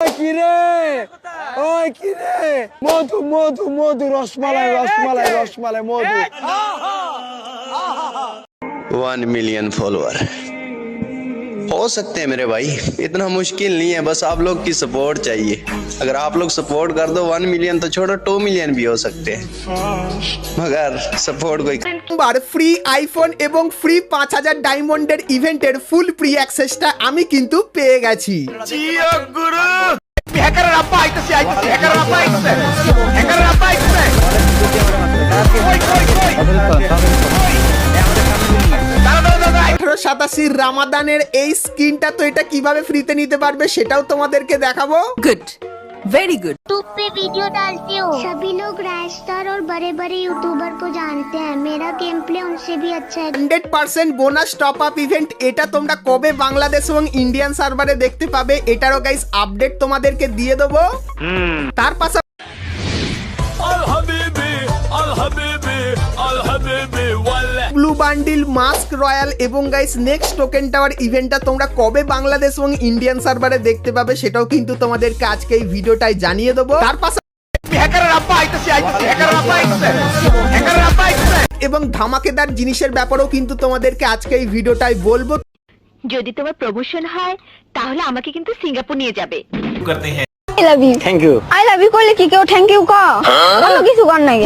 কিরে ওই কিরে Madhu Madhu Madhu rasmalai rasmalai rasmalai Madhu. One million follower हो सकते हैं मेरे भाई इतना मुश्किल नहीं है बस आप लोग की सपोर्ट चाहिए अगर आप लोग सपोर्ट कर दो वन मिलियन तो छोड़ो टू मिलियन भी हो सकते हैं मगर सपोर्ट कोई বার ফ্রি আইফোন এবং ফ্রি পাঁচ হাজার ডায়মন্ডের ইভেন্টের ফুল প্রি অ্যাক্সেসটা আমি কিন্তু পেয়ে গেছি আঠারো সাতাশি রামাদানের এই স্কিনটা তো এটা কিভাবে ফ্রিতে নিতে পারবে সেটাও তোমাদেরকে দেখাবো गुड वेरी गुड यूट्यूब पे वीडियो डालती हूँ सभी लोग राजस्टार और बड़े बड़े यूट्यूबर को जानते हैं मेरा गेम प्ले उनसे भी अच्छा है hundred percent bonus top up event এটা তোমরা কবে বাংলাদেশ এবং ইন্ডিয়ান সার্ভারে দেখতে পাবে এটারও গাইস আপডেট তোমাদেরকে দিয়ে দেবো তার পাশাপাশি বান্ডিল মাস্ক রয়্যাল এবং গাইস নেক্সট টোকেন টাওয়ার ইভেন্টটা তোমরা কবে বাংলাদেশ এবং ইন্ডিয়ান সার্ভারে দেখতে পাবে সেটাও কিন্তু তোমাদেরকে আজকে এই ভিডিওটাই জানিয়ে দেবো। তার পাশাপাশি এবং ধামাকেদার জিনিসের ব্যাপারেও কিন্তু তোমাদেরকে আজকে এই ভিডিওটাই বলব। যদি তোমার প্রমোশন হয় তাহলে আমাকে কিন্তু সিঙ্গাপুর নিয়ে যাবে। I love you thank you I love you কইলে কি কেউ থ্যাংক ইউ ক অন্য কিছু কর নাই।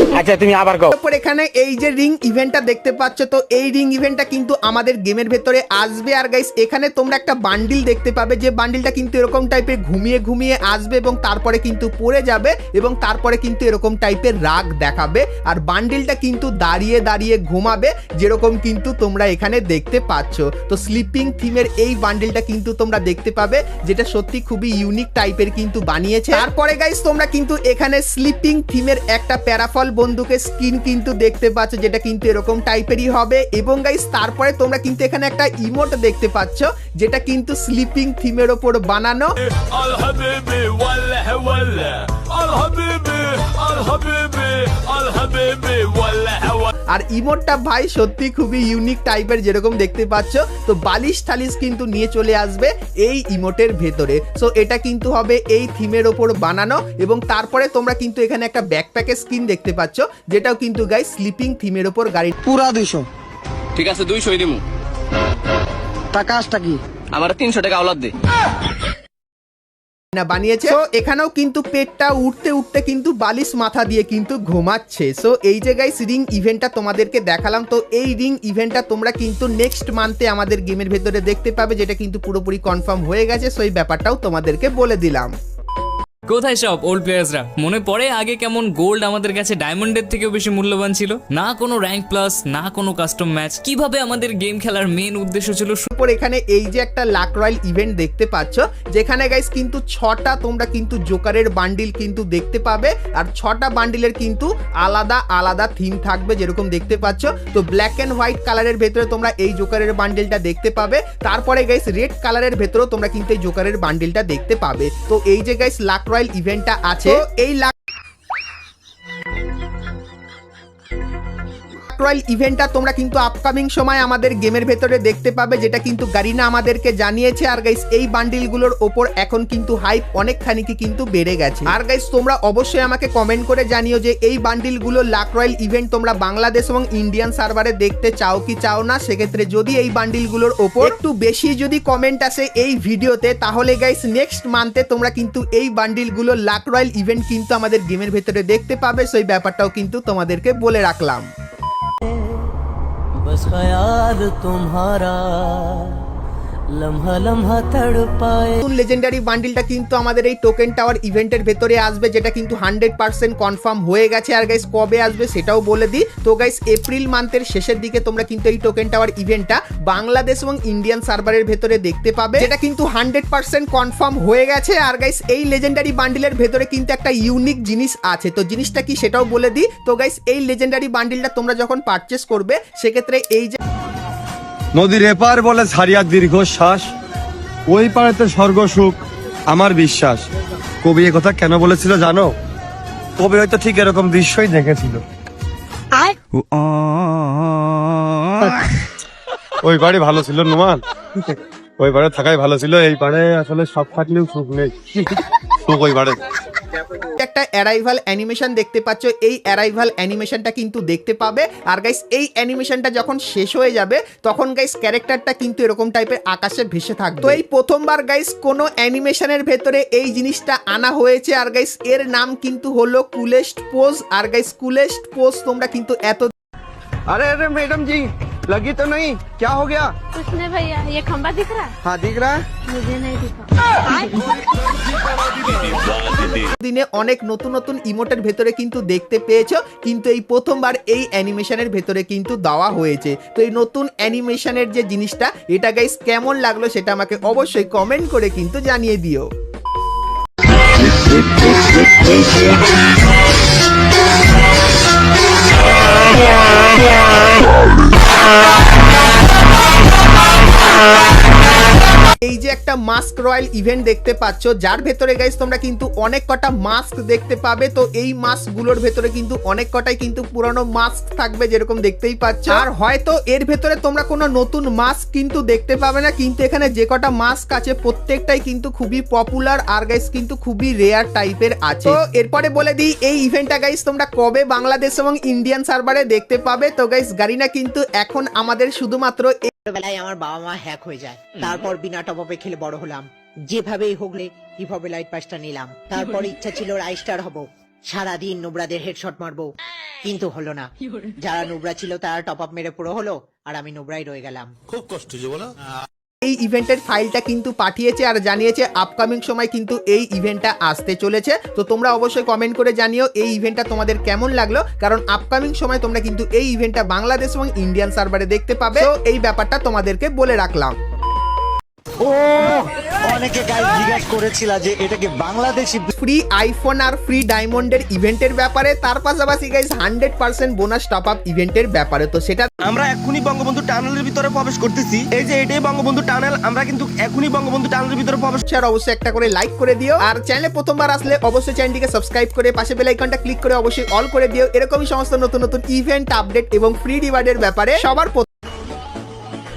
তারপর এখানে এই যে রিং ইভেন্টটা দেখতে পাচ্ছ তো এই রিং ইভেন্টটা কিন্তু আমাদের গেমের ভেতরে আসবে। আর গাইস এখানে তোমরা একটা বান্ডিল দেখতে পাবে যে বান্ডিলটা কিন্তু এরকম টাইপের ঘুমিয়ে ঘুমিয়ে আসবে এবং তারপরে কিন্তু পড়ে যাবে এবং তারপরে কিন্তু এরকম টাইপের রাগ দেখাবে। আর বান্ডিলটা কিন্তু দাঁড়িয়ে দাঁড়িয়ে ঘুমাবে যেরকম কিন্তু তোমরা এখানে দেখতে পাচ্ছ। তো স্লিপিং থিমের এই বান্ডিলটা কিন্তু তোমরা দেখতে পাবে যেটা সত্যি খুবই ইউনিক টাইপের কিন্তু বানিয়েছে। তারপরে গাইস তোমরা কিন্তু এখানে স্লিপিং থিমের একটা প্যারাফল বন্দুকের স্কিন কিন্তু দেখতে পাচ্ছ যেটা কিন্তু এরকম টাইপেরই হবে। এবং গাইস তারপরে তোমরা কিন্তু এখানে একটা ইমোট দেখতে পাচ্ছ যেটা কিন্তু স্লিপিং থিমের ওপর বানানো। আর ইমোটটা ভাই সত্যি খুবই ইউনিক টাইপের যেরকম দেখতে পাচ্ছ। তো বালিশ থালিশ কিন্তু নিয়ে চলে আসবে এই ইমোটের ভেতরে। সো এটা কিন্তু হবে এই থিমের ওপর বানানো এবং তারপরে তোমরা কিন্তু এখানে একটা ব্যাকপ্যাকের স্কিন দেখতে পাচ্ছ যেটাও কিন্তু গাই স্লিপিং থিমের ওপর গাড়ি পুরা দুইশো। ঠিক আছে দুইশোই দিব টাকা আসটা কি? আমার তিনশো টাকা আওলাদ দিই না বানিয়েছে। তো এখানেও কিন্তু পেটটা উঠতে উঠতে কিন্তু বালিশ মাথা দিয়ে কিন্তু ঘুমাচ্ছে। সো এই জায়গায় রিং ইভেন্টটা তোমাদেরকে দেখালাম, তো এই রিং ইভেন্টটা তোমরা কিন্তু নেক্সট মান্থে আমাদের গেমের ভেতরে দেখতে পাবে, যেটা কিন্তু পুরোপুরি কনফার্ম হয়ে গেছে। সো এই ব্যাপারটাও তোমাদেরকে বলে দিলাম। কোথায় সব ওল্ড প্লেয়ার্সরা মনে পড়ে আগে কেমন গোল্ড আমাদের কাছে ডায়মন্ডের থেকেও বেশি মূল্যবান ছিল? না কোনো র্যাঙ্ক প্লাস না কোনো কাস্টম ম্যাচ কীভাবে আমাদের গেম খেলার মেন উদ্দেশ্য ছিল উপর এখানে এই যে একটা লাক রয়্যাল ইভেন্ট দেখতে পাচ্ছ, যেখানে গাইস কিন্তু ছটা তোমরা কিন্তু জোকারের বান্ডিল কিন্তু দেখতে পাবে, আর ছটা বান্ডিলের কিন্তু আলাদা আলাদা থিম থাকবে যেরকম দেখতে পাচ্ছ। তো ব্ল্যাক অ্যান্ড হোয়াইট কালারের ভেতরে তোমরা এই জোকারের বান্ডিলটা দেখতে পাবে, তারপরে গাইস রেড কালারের ভেতরেও তোমরা কিন্তু এই জোকারের বান্ডিলটা দেখতে পাবে। তো এই যে গাইস লাক রয়্যাল ইভেন্টটা আছে। এই লাক রয়্যাল ইভেন্টটা তোমরা কিন্তু আপকামিং সময় আমাদের গেমের ভেতরে দেখতে পাবে, যেটা কিন্তু গারিনা আমাদেরকে জানিয়েছে। আর গাইস এই বান্ডিলগুলোর ওপর এখন কিন্তু হাইপ অনেকখানি কিন্তু বেড়ে গেছে। আর গাইস তোমরা অবশ্যই আমাকে কমেন্ট করে জানিও যে এই বান্ডিলগুলো লাক রয়্যাল ইভেন্ট তোমরা বাংলাদেশ এবং ইন্ডিয়ান সার্ভারে দেখতে চাও কি চাও না? সেক্ষেত্রে যদি এই বান্ডিলগুলোর ওপর একটু বেশি যদি কমেন্ট আসে এই ভিডিওতে, তাহলে গাইস নেক্সট মান্থে তোমরা কিন্তু এই বান্ডিলগুলো লাক রয়্যাল ইভেন্ট কিন্তু আমাদের গেমের ভেতরে দেখতে পাবে। সেই ব্যাপারটাও কিন্তু তোমাদেরকে বলে রাখলাম। बस ख्याल तुम्हारा। লেজেন্ডারি বান্ডিলটা কিন্তু আমাদের এই টোকেন টাওয়ার ইভেন্টের ভেতরে আসবে, যেটা কিন্তু হান্ড্রেড পার্সেন্ট কনফার্ম হয়ে গেছে। আর গাইস কবে আসবে সেটাও বলে দিই। তো গাইস এপ্রিল মান্থের শেষের দিকে তোমরা কিন্তু এই টোকেন টাওয়ার বাংলাদেশ এবং ইন্ডিয়ান সার্ভারের ভেতরে দেখতে পাবে, যেটা কিন্তু হান্ড্রেড পার্সেন্ট কনফার্ম হয়ে গেছে। আর গাইস এই লেজেন্ডারি বান্ডিলের ভেতরে কিন্তু একটা ইউনিক জিনিস আছে। তো জিনিসটা কি সেটাও বলে দিই। তো গাইস এই লেজেন্ডারি বান্ডিলটা তোমরা যখন পারচেস করবে, সেক্ষেত্রে এই যে নদীর এপার বলে ছাড়িয়া দীর্ঘশ্বাস ওই পারেতে স্বর্গ সুখ আমার বিশ্বাস। কবি এ কথা কেন বলেছিল জানো? কবি হয়তো ঠিক এরকম দৃশ্যই দেখেছিল। ওই বাড়ি ভালো ছিল নোমান। ওই পারে থাকাই ভালো ছিল এই পারে আসলে সব থাকলেও সুখ নেই। সুখ ওই পারে একটা অ্যারাইভাল অ্যানিমেশন দেখতে পাচ্ছ, এই অ্যারাইভাল অ্যানিমেশনটা কিন্তু দেখতে পাবে। আর গাইস এই অ্যানিমেশনটা যখন শেষ হয়ে যাবে, তখন গাইস ক্যারেক্টারটা কিন্তু এরকম টাইপের আকাশে ভেসে থাকবে। তো এই প্রথমবার গাইস কোনো অ্যানিমেশনের ভেতরে এই জিনিসটা আনা হয়েছে। আর গাইস এর নাম কিন্তু হলো কুলেস্ট পোজ। আর গাইস কুলেস্ট পোজ তোমরা কিন্তু এত আরে আরে, ম্যাডাম জি लगी तो नहीं क्या हो गया कुछ नहीं भैया ये खंबा दिख रहा हाँ दिख रहा है मुझे नहीं दिखा দিনে অনেক নতুন নতুন ইমোটের ভেতরে কিন্তু দেখতে পেয়েছো কিন্তু এই প্রথমবার এই অ্যানিমেশনের ভেতরে কিন্তু দেওয়া হয়েছে তো এই নতুন অ্যানিমেশনের যে জিনিসটা এটা গাইস কেমন লাগলো সেটা আমাকে অবশ্যই কমেন্ট করে কিন্তু জানিয়ে দিও Charlie. এই যে একটা মাস্ক রয়্যাল ইভেন্ট দেখতে পাচ্ছ, যার ভেতরে গাইস তোমরা কিন্তু অনেক কটা মাস্ক দেখতে পাবে। তো এই মাস্কগুলোর ভেতরে কিন্তু অনেক কটাই কিন্তু পুরানো মাস্ক থাকবে যেরকম দেখতেই পাচ্ছ। আর হয়তো এর ভেতরে তোমরা কোনো নতুন মাস্ক কিন্তু দেখতে পাবে না, কিন্তু এখানে যে কটা মাস্ক আছে প্রত্যেকটাই কিন্তু খুবই পপুলার আর গাইস কিন্তু খুবই রেয়ার টাইপের আছে। তো এরপরে বলে দিই, এই ইভেন্টটা গাইস তোমরা কবে বাংলাদেশ এবং ইন্ডিয়ান সার্ভারে দেখতে পাবে। তো গাইস গারিনা কিন্তু এখন আমাদের শুধুমাত্র ছোটবেলায় আমার বাবা মা হ্যাক হয়ে যায়। তারপর বিনা টপে খেলে বড় হলাম। যেভাবেই হোকলে কীভাবে লাইট পাসটা নিলাম। তারপর ইচ্ছা ছিল রাইস্টার হব। সারাদিন নোবরাদের হেডশট মারবো। কিন্তু হলো না। যারা নোবরা ছিল তারা টপ আপ মেরে পুরো হলো আর আমি নোবরাই রয়ে গেলাম। এই ইভেন্টের ফাইলটা কিন্তু পাঠিয়েছে আর জানিয়েছে আপকামিং সময় কিন্তু এই ইভেন্টটা আসতে চলেছে। তো তোমরা অবশ্যই কমেন্ট করে জানিও এই ইভেন্টটা তোমাদের কেমন লাগল? কারণ আপকামিং সময় তোমরা কিন্তু এই ইভেন্টটা বাংলাদেশ এবং ইন্ডিয়ান সার্ভারে দেখতে পাবে। তো এই ব্যাপারটা তোমাদেরকে বলে রাখলাম। অনেকে গাইজ জিজ্ঞাসা করেছিল যে এটা বাংলাদেশি ফ্রি আইফোন আর ফ্রি ডায়মন্ডের ইভেন্টের ব্যাপারে তার পাশাপাশি guys hundred percent bonus top up ইভেন্টের ব্যাপারে। তো সেটা আমরা এখনই বঙ্গবন্ধু টানেলের ভিতরে প্রবেশ করতেছি। এই যে এটাই বঙ্গবন্ধু টানেল আমরা কিন্তু এখনই বঙ্গবন্ধু টানেলের ভিতরে প্রবেশ আর অবশ্যই একটা করে লাইক করে দিও। আর চ্যানেলে প্রথমবার আসলে অবশ্যই চ্যানেলটিকে সাবস্ক্রাইব করে পাশে বেল আইকনটা ক্লিক করে অবশ্যই অল করে দিও। এরকমই সমস্ত নতুন নতুন ইভেন্ট আপডেট এবং ফ্রি রিওয়ার্ডের ব্যাপারে সবার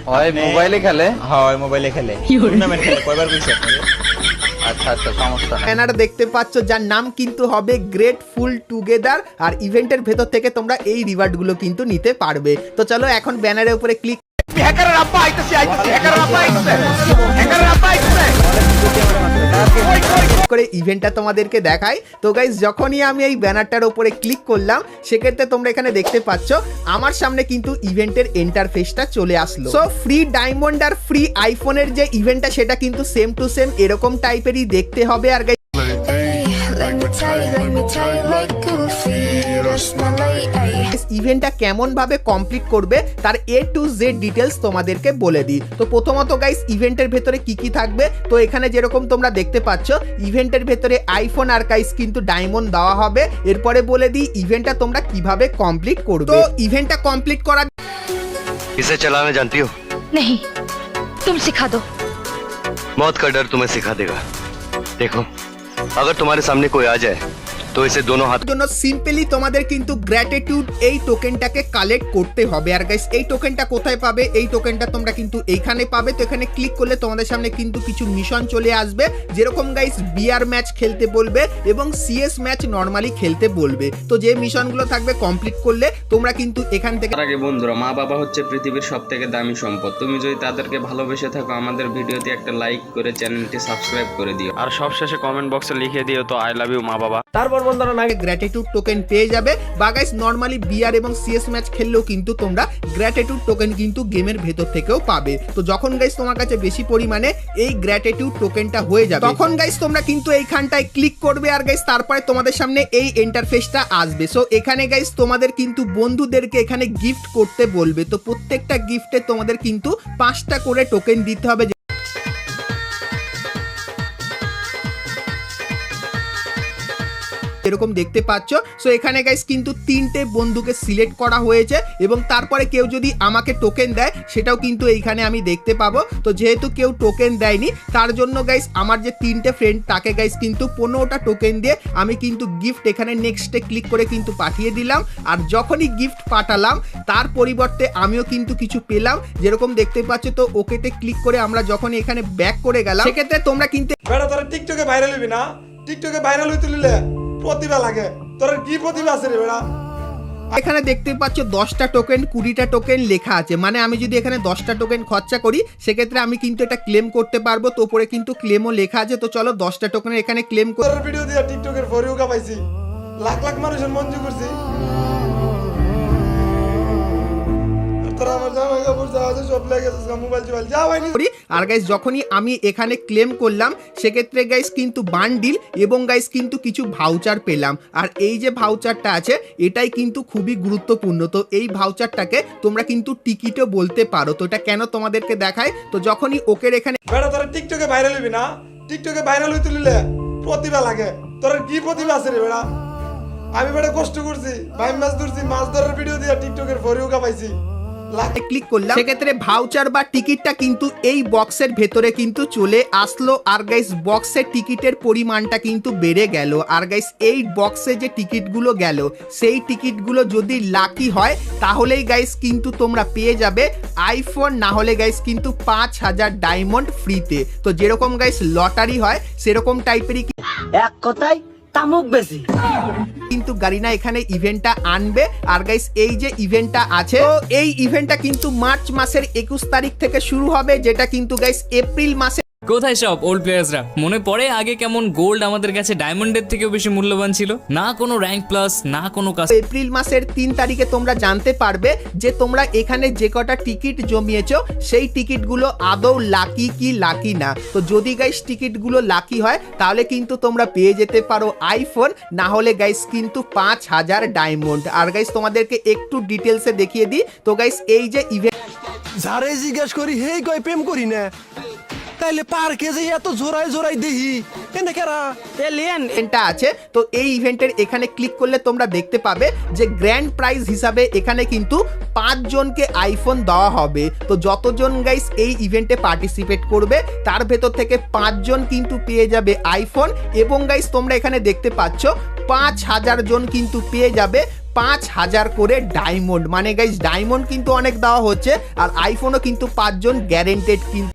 হয় মোবাইলে খেলে? হয় মোবাইলে খেলে। টুর্নামেন্ট খেলে কয়বার কইছে আচ্ছা আচ্ছা সমস্যা ব্যানার দেখতে পাচ্ছ যার নাম কিন্তু হবে গ্রেট ফুল টুগেদার আর ইভেন্টের ভেতর থেকে তোমরা এই রিওয়ার্ডগুলো কিন্তু নিতে পারবে। তো চলো এখন ব্যানারের উপরে ক্লিক করে ইভেন্টটা তোমাদেরকে দেখাই। তো গাইজ যখনই আমি এই ব্যানারটার উপরে ক্লিক করলাম সেক্ষেত্রে তোমরা এখানে দেখতে পাচ্ছ আমার সামনে কিন্তু ইভেন্টের ইন্টারফেসটা চলে আসলো। সো ফ্রি ডায়মন্ড আর ফ্রি আইফোনের যে ইভেন্টটা সেটা কিন্তু সেম টু সেম এরকম টাইপেরই দেখতে হবে। আর guys, ইভেন্টটা কেমন ভাবে কমপ্লিট করবে তার এ টু জেড ডিটেলস তোমাদেরকে বলে দিই তো প্রথমত গাইস ইভেন্টের ভেতরে কি কি থাকবে তো এখানে যেরকম তোমরা দেখতে পাচ্ছ ইভেন্টের ভেতরে আইফোন আর গাইস কিন্তু ডায়মন্ড দেওয়া হবে এরপরে বলে দিই ইভেন্টটা তোমরা কিভাবে কমপ্লিট করবে তো ইভেন্টটা কমপ্লিট করার इसे चलाना जानती हो नहीं तुम सिखा दो मौत का डर तुम्हें सिखा देगा देखो अगर तुम्हारे सामने कोई आ जाए তো এসে দোনো হাত। জন্য সিম্পলি তোমাদের কিন্তু গ্র্যাটিটিউড এই টোকেনটাকে কালেক্ট করতে হবে। আর গাইস এই টোকেনটা কোথায় পাবে? এই টোকেনটা তোমরা কিন্তু এইখানে পাবে। তো এখানে ক্লিক করলে তোমাদের সামনে কিন্তু কিছু মিশন চলে আসবে। যেরকম গাইস বিআর ম্যাচ খেলতে বলবে এবং সিএস ম্যাচ নর্মালি খেলতে বলবে। তো যে মিশনগুলো থাকবে কমপ্লিট করলে তোমরা কিন্তু এখান থেকে আগে বন্ধুরা মা বাবা হচ্ছে পৃথিবীর সবথেকে দামি সম্পদ। তুমি যদি তাদেরকে ভালোবেসে থাকো আমাদের ভিডিওতে একটা লাইক করে চ্যানেলটি সাবস্ক্রাইব করে দিও। আর সবশেষে কমেন্ট বক্সে লিখে দিও তো আই লাভ ইউ মা বাবা তারপর বন্ধুরা না গ্র্যাটিটিউড টোকেন পেয়ে যাবে। বা গাইস নর্মালি বিআর এবং সিএস ম্যাচ খেললেও কিন্তু তোমরা গ্র্যাটিটিউড টোকেন কিন্তু গেমের ভেতর থেকেও পাবে। তো যখন গাইস তোমার কাছে বেশি পরিমাণে এই গ্র্যাটিটিউড টোকেনটা হয়ে যাবে, তখন গাইস তোমরা কিন্তু এইখানটায় ক্লিক করবে আর গাইস তারপরে তোমাদের সামনে এই ইন্টারফেসটা আসবে। সো এখানে গাইস তোমাদের কিন্তু বন্ধুদেরকে এখানে গিফট করতে বলবে। তো প্রত্যেকটা গিফটে তোমাদের কিন্তু পাঁচটা করে টোকেন দিতে হবে। এরকম দেখতে পাচ্ছ। সো এখানে গাইস কিন্তু তিনটে বন্ধুকে সিলেক্ট করা হয়েছে এবং তারপরে কেউ যদি আমাকে টোকেন দেয়, সেটাও কিন্তু এইখানে আমি দেখতে পাবো। তো, যেহেতু কেউ টোকেন দেয়নি, তার জন্য গাইস আমার যে তিনটে ফ্রেন্ড তাকে গাইস কিন্তু পনেরোটা টোকেন দিয়ে আমি কিন্তু গিফট এখানে নেক্সটে ক্লিক করে কিন্তু পাঠিয়ে দিলাম। আর যখনই গিফট পাঠালাম, তার পরিবর্তে আমিও কিন্তু কিছু পেলাম। যেরকম দেখতে পাচ্ছ, তো ওকেতে ক্লিক করে আমরা যখন এখানে ব্যাক করে গেলাম, সেক্ষেত্রে তোমরা কিন্তু টিকটকে ভাইরাল হবি না? টিকটকে ভাইরাল হইতে লিলে প্রতিভা লাগে। তোর কি প্রতিভা আছে রে বেটা এখানে দেখতে পাচ্ছ দশটা টোকেন কুড়িটা টোকেন লেখা আছে। মানে আমি যদি এখানে দশটা টোকেন খরচা করি সেক্ষেত্রে আমি কিন্তু এটা ক্লেম করতে পারব। তো উপরে কিন্তু ক্লেমও লেখা আছে। তো চলো দশটা টোকেনের এখানে ক্লেম করে। ভিডিও দিয়ে টিকটকের ফরিও লাখ লাখ মানুষের মঞ্জু করছি। তোরা আমার জামা কাপড় যা আছে সব লেগে মোবাইল টোবাইল যা ভাই আর গাইস যখনই আমি এখানে ক্লেম করলাম, সেক্ষেত্রে গাইস কিন্তু বান্ডিল এবং গাইস কিন্তু কিছু ভাউচার পেলাম। আর এই যে ভাউচারটা আছে, এটাই কিন্তু খুবই গুরুত্বপূর্ণ। তো এই ভাউচারটাকে তোমরা কিন্তু টিকিটও বলতে পারো। তো এটা কেন তোমাদেরকে দেখায়? তো যখনই ওকের এখানে টিকটকে ভাইরাল হবি না? টিকটকে ভাইরাল হইতে লিলে প্রতিভা লাগে। তোর কি প্রতিভা আছে রে বেটা আমি বেটা কষ্ট করছি ভাই মাছ ধরছি, মাছ ধরার ভিডিও দিয়ে টিকটকের ফরিও পাইছি। লাখ ক্লিক করলাম। সেক্ষেত্রে ভাউচার বা টিকিটটা কিন্তু এই বক্সের ভেতরে কিন্তু চলে আসলো। আর গাইস বক্সের টিকিটের পরিমাণটা কিন্তু বেড়ে গেল। আর গাইস এই বক্সে যে টিকিটগুলো গেল, সেই টিকিটগুলো যদি লাকি হয়, তাহলেই গাইস কিন্তু তোমরা পেয়ে যাবে আইফোন না হলে গাইস কিন্তু পাঁচ হাজার ডায়মন্ড ফ্রিতে তো যেরকম গাইস লটারি হয়, সেরকম টাইপেরই এক কথায় তামুক বেশি। কিন্তু গারিনা এখানে ইভেন্টটা আনবে। আর গাইস এই যে ইভেন্টটা আছে, তো এই ইভেন্টটা কিন্তু মার্চ মাসের একুশ তারিখ থেকে শুরু হবে, যেটা কিন্তু গাইস এপ্রিল মাসে কোথায় সব ওল্ড প্লেয়ার্সরা মনে পড়ে আগে কেমন গোল্ড আমাদের কাছে ডায়মন্ডের থেকেও বেশি মূল্যবান ছিল? না কোনো র্যাঙ্ক প্লাস না কোনো কাজ এপ্রিল মাসের তিন তারিখে তোমরা জানতে পারবে যে তোমরা এখানে যে কটা টিকিট জমিয়েছো সেই টিকিটগুলো আদৌ লাকি কি লাকি না। তো যদি গাইস টিকিটগুলো লাকি হয় তাহলে কিন্তু তোমরা পেয়ে যেতে পারো আইফোন না হলে গাইস কিন্তু পাঁচ হাজার ডায়মন্ড আর গাইস তোমাদেরকে একটু ডিটেলসে দেখিয়ে দিই। তো গাইস এই যে ইভেন্ট যারে জিজ্ঞেস করি হেই কয় প্রেম করি না। তাইলে পার্কে যে এত জোরাই জোরাই দেহি। এনে কেরা? ইভেন্টটা আছে। তো এই ইভেন্টের এখানে ক্লিক করলে তোমরা দেখতে পাবে যে গ্র্যান্ড প্রাইজ হিসাবে এখানে কিন্তু আইফোন দেওয়া হবে। তো যতজন গাইস এই ইভেন্টে পার্টিসিপেট করবে, তার ভেতর থেকে পাঁচজন কিন্তু পেয়ে যাবে আইফোন এবং গাইস তোমরা এখানে দেখতে পাচ্ছ পাঁচ হাজার জন কিন্তু পেয়ে যাবে পাঁচ হাজার করে ডায়মন্ড মানে গাইস ডায়মন্ড কিন্তু অনেক দেওয়া হচ্ছে আর আইফোনও কিন্তু পাঁচজন গ্যারেন্টেড কিন্তু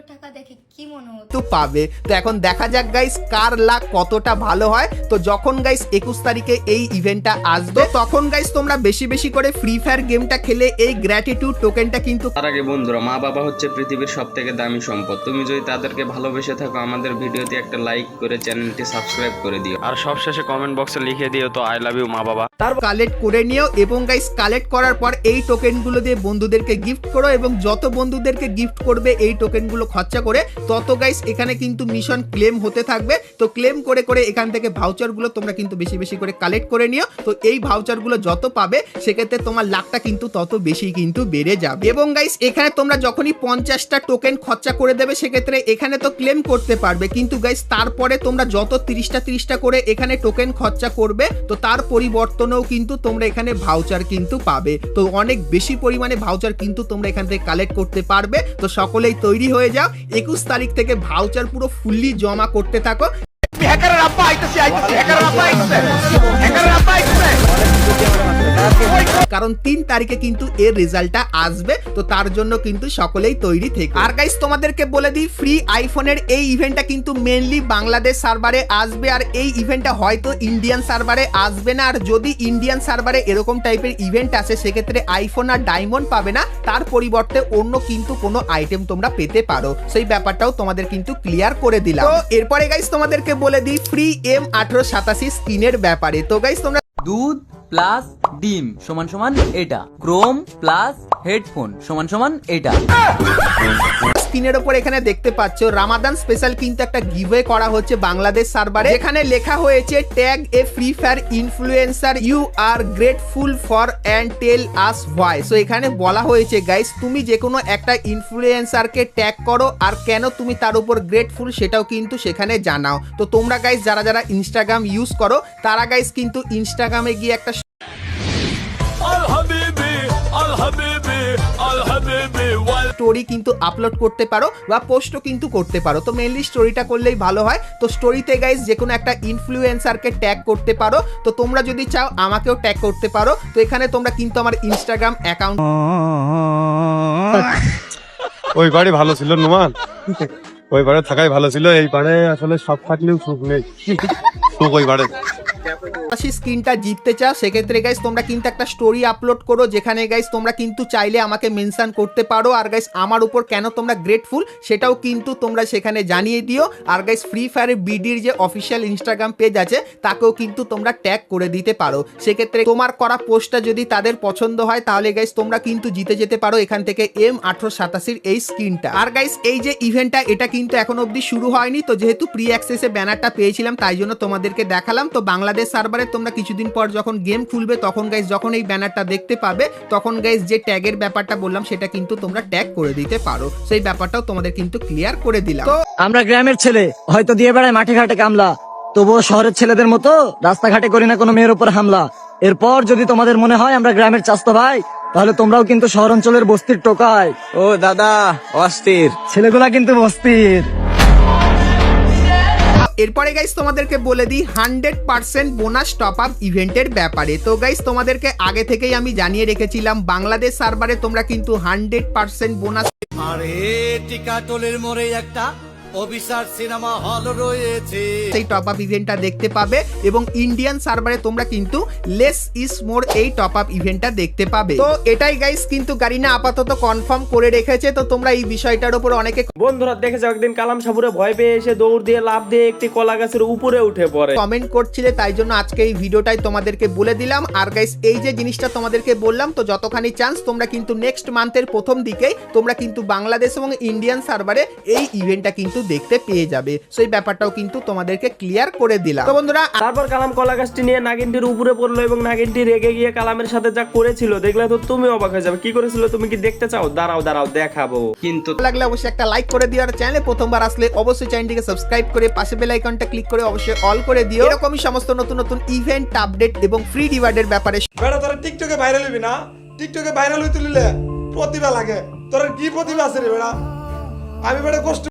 এতগুলো টাকা দেখে কি মনে কিন্তু পাবে। তো এখন দেখা যাক গাইস কার লাখ কতটা ভালো হয়। তো যখন গাইস একুশ তারিখে এই ইভেন্টটা আসবে তখন গাইস তোমরা বেশি বেশি করে ফ্রি ফায়ার গেমটা খেলে। এই গ্র্যাটিটিউড টোকেনটা কিন্তু তার আগে বন্ধুরা মা বাবা হচ্ছে পৃথিবীর সব থেকে দামি সম্পদ। তুমি যদি তাদেরকে ভালোবেসে থাকো আমাদের ভিডিওতে একটা লাইক করে চ্যানেলটি সাবস্ক্রাইব করে দিও। আর সবশেষে কমেন্ট বক্সে লিখে দিও তো আই লাভ ইউ মা বাবা। তার কালেক্ট করে নিও এবং গাইস কালেক্ট করার পর এই টোকেনগুলো দিয়ে বন্ধুদেরকে গিফট করো এবং যত বন্ধুদেরকে গিফট করবে এই টোকেনগুলো খরচা করে তত গাইস এখানে কিন্তু মিশন ক্লেম হতে থাকবে। তো ক্লেম করে করে এখান থেকে ভাউচারগুলো তোমরা কিন্তু বেশি বেশি করে কালেক্ট করে নিও। তো এই ভাউচারগুলো যত পাবে, সেক্ষেত্রে তোমার লাখটা কিন্তু তত বেশি কিন্তু বেড়ে যাবে। এবং গাইস এখানে তোমরা যখনই পঞ্চাশটা টোকেন খরচা করে দেবে, সেক্ষেত্রে এখানে তো ক্লেম করতে পারবে। কিন্তু গাইস তারপরে তোমরা যত তিরিশটা তিরিশটা করে এখানে টোকেন খরচা করবে, তো তার পরিবর্তনেও কিন্তু তোমরা এখানে ভাউচার কিন্তু পাবে। তো অনেক বেশি পরিমাণে ভাউচার কিন্তু তোমরা এখান থেকে কালেক্ট করতে পারবে। তো সকলেই তৈরি হয়ে যাও। একুশ তারিখ থেকে ভাউচার পুরো ফুললি জমা করতে থাকো। কারণ তিন তারিখে কিন্তু এর রেজাল্টটা আসবে, তো তার জন্য কিন্তু সকলেই তৈরি থেকে। আর গাইস তোমাদেরকে বলে দিই ফ্রি আইফোনের এই ইভেন্টটা কিন্তু মেনলি বাংলাদেশ সার্ভারে আসবে, আর এই ইভেন্টটা হয়তো ইন্ডিয়ান সার্ভারে আসবে না। আর যদি ইন্ডিয়ান সার্ভারে এরকম টাইপের ইভেন্ট আসে, সেক্ষেত্রে আইফোন আর ডায়মন্ড পাবে না, তার পরিবর্তে অন্য কিন্তু কোনো আইটেম তোমরা পেতে পারো। সেই ব্যাপারটাও তোমাদের কিন্তু ক্লিয়ার করে দিলাম। তো এরপরে গাইস তোমাদেরকে বলে দিই ফ্রি এম আঠারো সাতাশি স্কিনের ব্যাপারে। তো গাইস তোমরা দুধ প্লাস ডিম সমান সমান এটা। ক্রোম প্লাস হেডফোন সমান সমান এটা। স্ক্রিনের ওপর এখানে দেখতে পাচ্ছ রামাদান স্পেশাল কিন্তু একটা গিভওয়ে করা হচ্ছে বাংলাদেশ সার্ভারে এখানে লেখা হয়েছে tag a Free Fire influencer you are grateful for and tell us why so এখানে বলা হয়েছে গাইস তুমি যে কোনো একটা ইনফ্লুয়েন্সারকে ট্যাগ করো আর কেন তুমি তার উপর গ্রেটফুল সেটাও কিন্তু সেখানে জানাও। তো তোমরা গাইস যারা যারা ইনস্টাগ্রাম ইউজ করো তারা গাইস কিন্তু ইনস্টাগ্রামে গিয়ে একটা Habibi, Al Habibi, Al Habibi, wal story কিন্তু আপলোড করতে পারো বা পোস্টও কিন্তু করতে পারো। তো মেনলি স্টোরিটা করলেই ভালো হয়। তো স্টোরিতে গাইজ যে কোনো একটা ইনফ্লুয়েন্সারকে ট্যাগ করতে পারো। তো তোমরা যদি চাও আমাকেও ট্যাগ করতে পারো। তো এখানে তোমরা কিন্তু আমার ইনস্টাগ্রাম অ্যাকাউন্ট ওই বাড়ি ভালো ছিল নুমান। ওই বাড়ি থাকাই ভালো ছিল। এই বাড়ে আসলে সব থাকলেও সুখ নেই। সুখ ওই বাড়ে স্ক্রিনটা জিততে চাও, সেক্ষেত্রে গাইস তোমরা কিন্তু একটা স্টোরি আপলোড করো, যেখানে গাইস তোমরা কিন্তু চাইলে আমাকে মেনশন করতে পারো। আর গাইস আমার উপর কেন তোমরা গ্রেটফুল সেটাও কিন্তু তোমরা সেখানে জানিয়ে দিও। আর গাইস ফ্রি ফায়ার বিডির যে অফিসিয়াল ইনস্টাগ্রাম পেজ আছে, তাকেও কিন্তু তোমরা ট্যাগ করে দিতে পারো। সেক্ষেত্রে তোমার করা পোস্টটা যদি তাদের পছন্দ হয়, তাহলে গাইস তোমরা কিন্তু জিতে যেতে পারো এখান থেকে এম আঠারো সাতাশির এই স্ক্রিনটা। আর গাইস এই যে ইভেন্টটা এটা কিন্তু এখন অবধি শুরু হয়নি। তো যেহেতু প্রি অ্যাক্সেসে ব্যানারটা পেয়েছিলাম, তাই জন্য তোমাদেরকে দেখালাম। তো বাংলাদেশ সার্ভারে তোমরা কিছুদিন পর যখন গেম খুলবে তখন গাইস যখন এই ব্যানারটা দেখতে পাবে তখন গাইস যে ট্যাগের ব্যাপারটা বললাম সেটা কিন্তু তোমরা ট্যাগ করে দিতে পারো। সেই ব্যাপারটাও তোমাদের কিন্তু ক্লিয়ার করে দিলাম। তো আমরা গ্রামের ছেলে হয়তো দিয়ে বেড়ায় মাঠে ঘাটে কামলা। তবুও শহরের ছেলেদের মতো রাস্তাঘাটে করি না কোনো মেয়ের উপর হামলা। এরপর যদি তোমাদের মনে হয় আমরা গ্রামের চাস্তো ভাই তাহলে তোমরাও কিন্তু শহর অঞ্চলের বস্তির টোকায়। ও দাদা অস্থির। ছেলেগুলা কিন্তু বস্তির। এরপরে গাইস তোমাদেরকে বলে দিই hundred percent bonus top up ইভেন্টের ব্যাপারে। তো গাইস তোমাদেরকে আগে থেকেই আমি জানিয়ে রেখেছিলাম, বাংলাদেশ সার্ভারে তোমরা কিন্তু হান্ড্রেড পার্সেন্ট বোনাস আরে মোড়ে একটা অফিসার সিনেমা হল রয়েছে। সেই টপ আপ ইভেন্টটা দেখতে পাবে এবং ইন্ডিয়ান সার্ভারে তোমরা কিন্তু লেস ইস মোর এই টপ আপ ইভেন্টটা দেখতে পাবে। তো এটাই গাইস কিন্তু গারিনা আপাতত কনফার্ম করে রেখেছে তো তোমরা এই বিষয়টার উপর অনেকে বন্ধুরা দেখেছ একদিন কালাম সাপুরে ভয় পেয়ে এসে দৌড় দিয়ে লাভ দিয়ে একটি কলা গাছের উপরে উঠে পড়ে। কমেন্ট করছিলে তাই জন্য আজকে এই ভিডিওটাই তোমাদেরকে বলে দিলাম। আর গাইস এই যে জিনিসটা তোমাদেরকে বললাম তো যতখানি চান্স তোমরা কিন্তু নেক্সট মান্থের প্রথম দিকেই তোমরা কিন্তু বাংলাদেশ এবং ইন্ডিয়ান সার্ভারে এই ইভেন্টটা কিন্তু দেখতে পেয়ে যাবে। সেই ব্যাপারটাও কিন্তু তোমাদেরকে ক্লিয়ার করে দিলাম। তো বন্ধুরা তারপর কালাম কলা গাছটি নিয়ে নাগিনটির উপরে পড়ল এবং নাগিনটি রেগে গিয়ে কালামের সাথে যা করেছিল দেখলে তো তুমি অবাক হয়ে যাবে। কি করেছিল? তুমি কি দেখতে চাও? দাঁড়াও দাঁড়াও দেখাবো। কিন্তু লাগলে অবশ্যই একটা লাইক করে দিও আর চ্যানেলে প্রথমবার আসলে অবশ্যই চ্যানেলটিকে সাবস্ক্রাইব করে পাশে বেল আইকনটা ক্লিক করে অবশ্যই অল করে দিও। এরকমই সমস্ত নতুন নতুন ইভেন্ট আপডেট এবং ফ্রি রিওয়ার্ডের ব্যাপারে বেটা তোরা টিকটকে ভাইরাল হবি না? টিকটকে ভাইরাল হইতে লিলে প্রতিভা লাগে। তোর কি প্রতিভা আছে রে বেটা? আমি বেটা কষ্ট